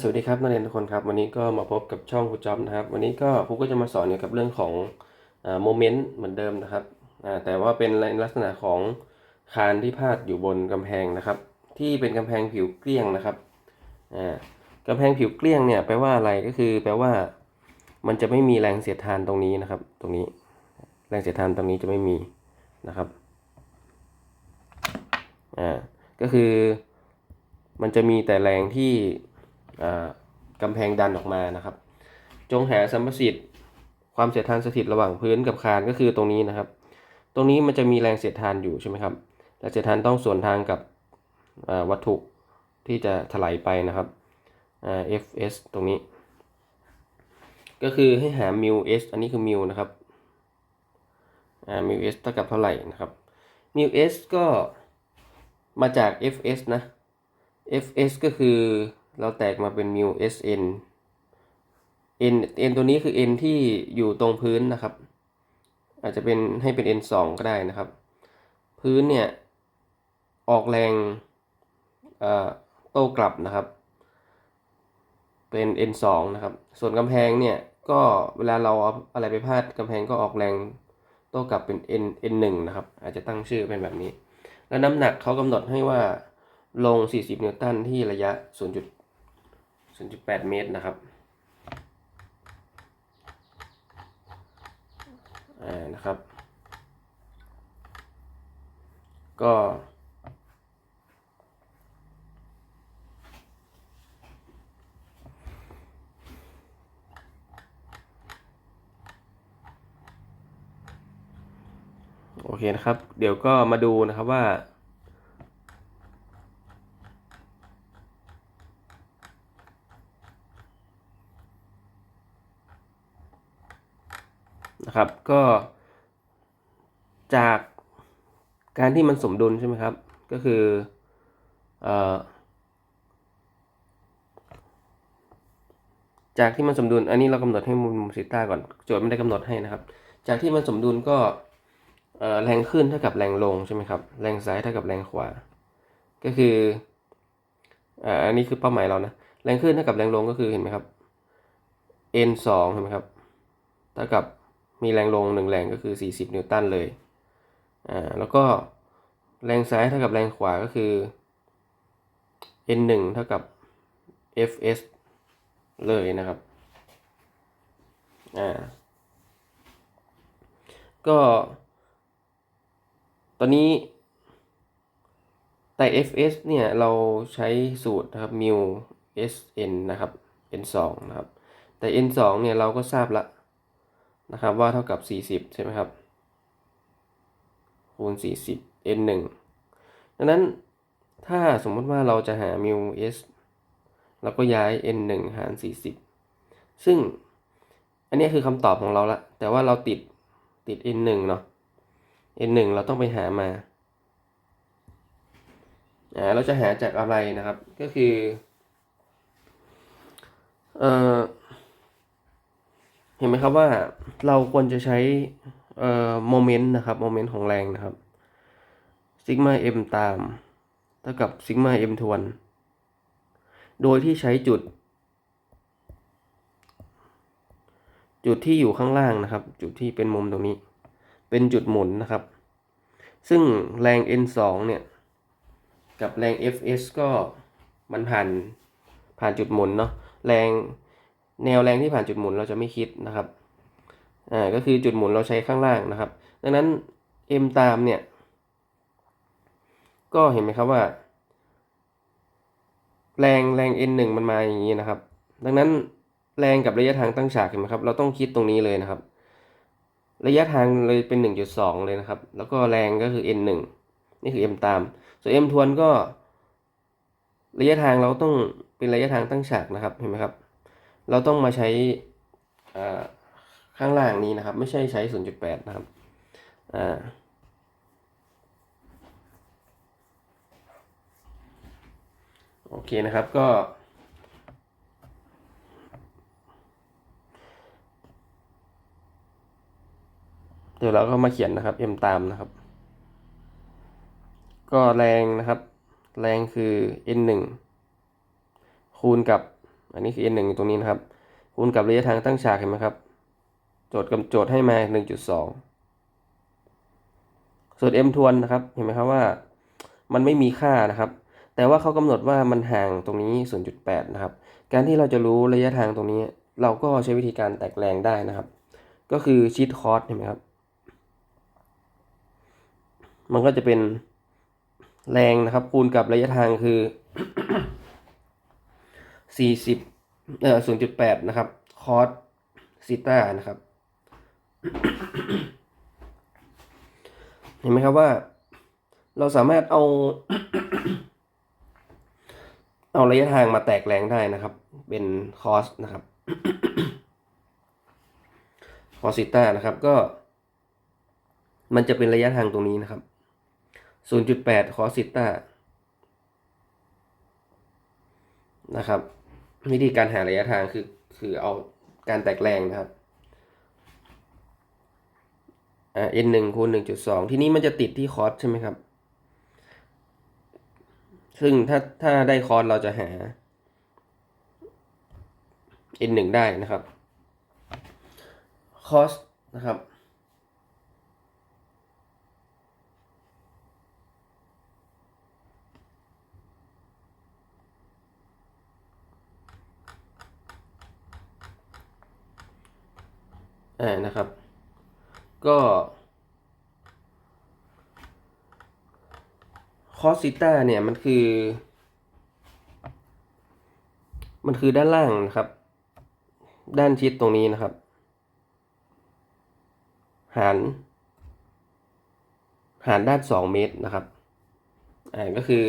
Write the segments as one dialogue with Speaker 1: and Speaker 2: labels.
Speaker 1: สวัสดีครับนักเรียนทุกคนครับ วันนี้ก็มาพบกับช่องครูจอมนะครับ วันนี้ก็ครูก็จะมาสอนเกี่ยวกับเรื่องของโมเมนต์เหมือนเดิมนะครับแต่ว่าเป็นในลักษณะของคานที่พาดอยู่บนกำแพงนะครับ ที่เป็นกำแพงผิวเกลี้ยงนะครับอ่ากำแพงผิวเกลี้ยงเนี่ยแปลว่าอะไรก็คือ แปลว่า มันจะไม่มีแรงเสียดทานตรงนี้นะครับ ตรงนี้ แรงเสียดทานตรงนี้จะไม่มีนะครับอ่าก็คือมันจะมีแต่แรงที่ กำแพงดันออกมานะครับ จงหาสัมประสิทธิ์ความเสียดทานสถิตระหว่างพื้นกับคานก็คือตรงนี้นะครับ ตรงนี้มันจะมีแรงเสียดทานอยู่ใช่ไหมครับแรงเสียดทานต้องส่วนทางกับวัตถุที่จะถลายไปนะครับ Fs ตรงนี้ ก็คือให้หามิว s อันนี้คือมิวนะครับมิว s เท่ากับเท่าไหร่นะครับมิว s ก็มาจาก Fs นะ Fs ก็คือ เราแตกมาเป็นมิว Sn n n ตัวนี้คือ n ที่อยู่ตรงพื้นนะครับ อาจจะเป็นให้เป็น n 2ก็ได้นะครับ พื้นเนี่ย ออกแรงโต้กลับนะครับ เป็น n 2นะครับ ส่วนกำแพงเนี่ย ก็เวลาเราเอาอะไรไปพาดกำแพงก็ออกแรงโต้กลับเป็น n n 1นะครับ อาจจะตั้งชื่อเป็นแบบนี้ แล้วน้ำหนักเขากำหนดให้ว่าลง 40 นิวตันที่ระยะ 0. 0.8 เมตรนะครับอ่านะครับ ก็โอเคนะครับ เดี๋ยวก็มาดูนะครับว่า นะครับ ก็ จากการที่มันสมดุลใช่ไหมครับ ก็คืออจากที่มันสมดุล อันนี้เรากำหนดให้มุมซิต้าก่อน โจทย์ไม่ได้กำหนดให้นะครับ จากที่มันสมดุลก็แรงขึ้นเท่ากับแรงลงใช่ไหมครับ แรงซ้ายเท่ากับแรงขวา ก็คืออันนี้คือเป้าหมายเรานะ แรงขึ้นเท่ากับแรงลงก็คือเห็นไหมครับ n 2เห็นไหมครับ เท่ากับ มีแรงลงหนึ่งแรงก็คือ 40 นิวตันเลย อ่า แล้วก็แรงซ้ายเท่ากับแรงขวาก็คือ n 1เท่ากับ fs เลยนะครับ อ่า ก็ ตอนนี้ แต่ fs เนี่ย เราใช้สูตรนะครับ mu sn นะครับ n 2นะครับ แต่ n 2เนี่ย เราก็ทราบละ นะครับว่าเท่ากับ 40 ใช่ไหมครับ คูณ 40 n 1ดังนั้นถ้าสมมติว่าเราจะหา mu s เราก็ย้าย n 1หาร 40 ซึ่งอันนี้คือคำตอบของเราละ แต่ว่าเราติดติด n 1เนาะ n 1เราต้องไปหามาอ่าเราจะหาจากอะไรนะครับ ก็คือ เอ่อ เห็นไหมครับว่าเราควรจะใช้เอ่อโมเมนต์นะครับโมเมนต์ของแรงนะครับซิกมาเอ็มตามเท่ากับซิกมาเอ็มทวนโดยที่ใช้จุด จุดที่อยู่ข้างล่างนะครับ จุดที่เป็นมุมตรงนี้ เป็นจุดหมุนนะครับ ซึ่งแรง n2 เนี่ย กับแรง fs ก็มันผ่านผ่านจุดหมุนเนาะแรง แนวแรงที่ผ่านจุดหมุนเราจะไม่คิดนะครับอ่าก็คือจุดหมุนเราใช้ข้างล่างนะครับ ดังนั้น m ตามเนี่ย ก็เห็นไหมครับว่า แรงแรง n 1มันมาอย่างนี้นะครับ ดังนั้นแรงกับระยะทางตั้งฉากเห็นไหมครับ เราต้องคิดตรงนี้เลยนะครับ ระยะทางเลยเป็น 1.2 เลยนะครับ แล้วก็แรงก็คือ n 1นี่คือ m ตาม ส่วน m ทวนก็ ระยะทางเราต้องเป็นระยะทางตั้งฉากนะครับ เห็นไหมครับ เราต้องมาใช้ข้างล่างนี้นะครับ ไม่ใช่ใช้ 0.8 นะครับโอเคนะครับก็ เดี๋ยวเราก็มาเขียนนะครับ m ตามนะครับ ก็แรงนะครับ แรงคือ n 1คูณกับ อันนี้คือ n 1อยู่ตรงนี้นะครับ คูณกับระยะทางตั้งฉากเห็นไหมครับ โจทย์กำโจทย์ให้มา 1.2 ส่วน m ทวนนะครับ เห็นไหมครับว่า มันไม่มีค่านะครับ แต่ว่าเขากำหนดว่ามันห่างตรงนี้ 0.8 นะครับ การที่เราจะรู้ระยะทางตรงนี้ เราก็ใช้วิธีการแตกแรงได้นะครับ ก็คือชิดคอร์สเห็นไหมครับ มันก็จะเป็นแรงนะครับ คูณกับระยะทางคือ 40เอ่อ0.8นะครับ คอสซิต้านะครับ เห็นไหมครับว่า เราสามารถเอา เอาระยะทางมาแตกแรงได้นะครับ เป็นคอสนะครับ คอสซิต้านะครับก็ มันจะเป็นระยะทางตรงนี้นะครับ0.8 คอสซิต้านะครับ วิธีการหาระยะทางคือคือเอาการแตกแรงนะครับอ่า n หนึ่งคูณหนึ่งจุดสองทีนี้มันจะติดที่คอสใช่ไหมครับ ซึ่งถ้าถ้าได้คอสเราจะหา n หนึ่งได้นะครับคอสนะครับ อ่านะครับ ก็คอสซิต้าเนี่ยมันคือ มันคือด้านล่างนะครับ ด้านชิดตรงนี้นะครับ หาร หารด้านสองเมตรนะครับอ่าก็คือ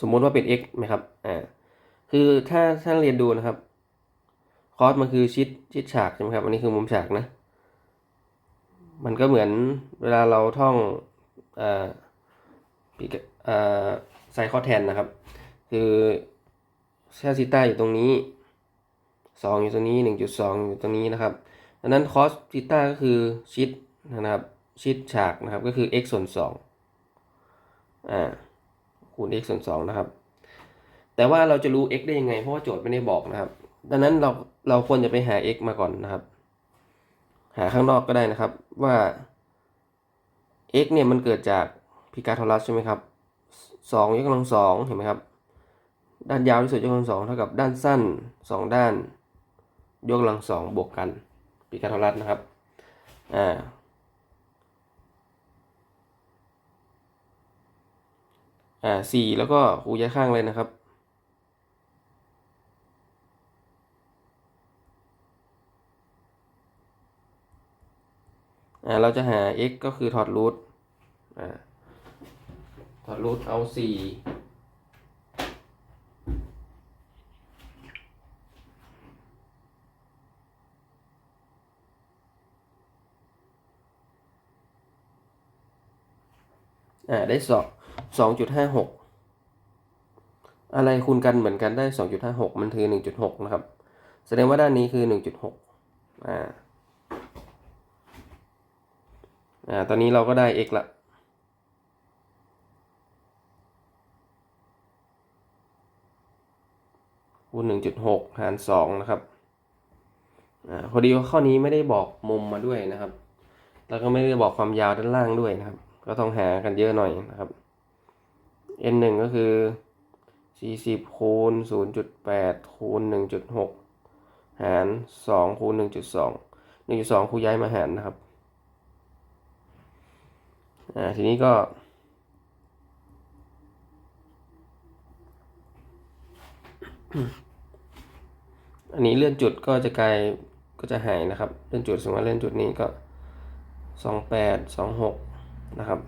Speaker 1: สมมติว่าเป็น x ไหมครับอ่า คือถ้าถ้านเรียนดูนะครับ คอสมันคือชิดชิดฉากใช่ไหมครับ อันนี้คือมุมฉากนะ มันก็เหมือนเวลาเราท่องอ่าอ่าไซคอแทนนะครับ คือแซซิต้าอยู่ตรงนี้สองอยู่ตรงนี้หนึ่งจุดสองอยู่ตรงนี้นะครับดังนั้นคอสซิต้าก็คือชิดนะครับชิดฉากนะครับก็คือ x ส่วนสองอ่าคูณ x ส่วนสองนะครับ แต่ว่าเราจะรู้ x ได้ยังไง เพราะว่าโจทย์ไม่ได้บอกนะครับ ดังนั้นเราเราควรจะไปหา x มาก่อนนะครับ หาข้างนอกก็ได้นะครับว่า x เนี่ยมันเกิดจากพิกาโทรัสใช่ไหมครับสองยกกำลังสองเห็นไหมครับ ด้านยาวที่สุดยกกำลังสองเท่ากับด้านสั้นสองด้าน ยกกำลังสองบวกกันพิกาโทรัสนะครับอ่าอ่าสี่แล้วก็คูย้ายข้างเลยนะครับ เราจะหา x ก็คือถอดรูทถอดรูทเอาสี่อ่า ได้สองสองจุดห้าหกอะไรคูณกันเหมือนกันได้สองจุดห้าหกมันคือหนึ่งจุดหกนะครับ แสดงว่าด้านนี้คือหนึ่งจุดหกอ่า อ่า ตอนนี้เราก็ได้ x ละคูณหนึ่งจุดหกหารสองนะครับ อ่า พอดีว่าข้อนี้ไม่ได้บอกมุมมาด้วยนะครับ แล้วก็ไม่ได้บอกความยาวด้านล่างด้วยนะครับ ก็ต้องหากันเยอะหน่อยนะครับ n หนึ่งก็คือสี่สิบคูณศูนย์จุดแปดคูณหนึ่งจุดหกหารสองคูณหนึ่งจุดสองหนึ่งจุดสองคูณย้ายมาหารนะครับ อ่าทีนี้ก็อันนี้เลื่อนจุดก็จะกลายก็จะหายนะครับ เลื่อนจุดสมมติว่าเลื่อนจุดนี้ก็สองแปดสองหกนะครับ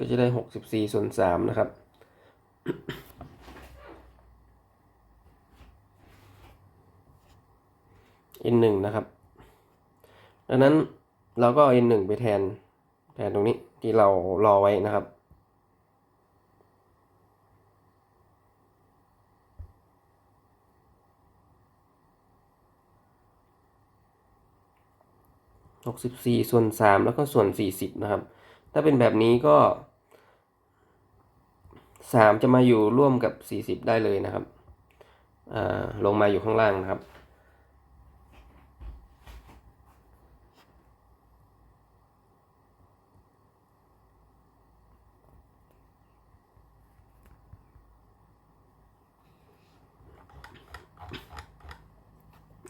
Speaker 1: ก็จะได้หกสิบสี่ส่วนสามนะครับ n หนึ่งนะครับ ดังนั้นเราก็เอา n หนึ่งไปแทน แทนตรงนี้ที่เรารอไว้นะครับหกสิบสี่ส่วนสามแล้วก็ส่วนสี่สิบนะครับ ถ้าเป็นแบบนี้ก็สามจะมาอยู่ร่วมกับสี่สิบได้เลยนะครับลงมาอยู่ข้างล่างนะครับ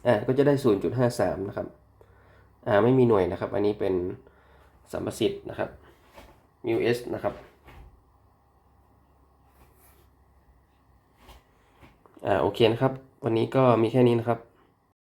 Speaker 1: อ่าก็จะได้ 0.53 นะครับ อ่า ไม่มีหน่วยนะครับ อันนี้เป็นสัมประสิทธิ์นะครับ mu s นะครับอ่าโอเคนะครับ วันนี้ก็มีแค่นี้นะครับ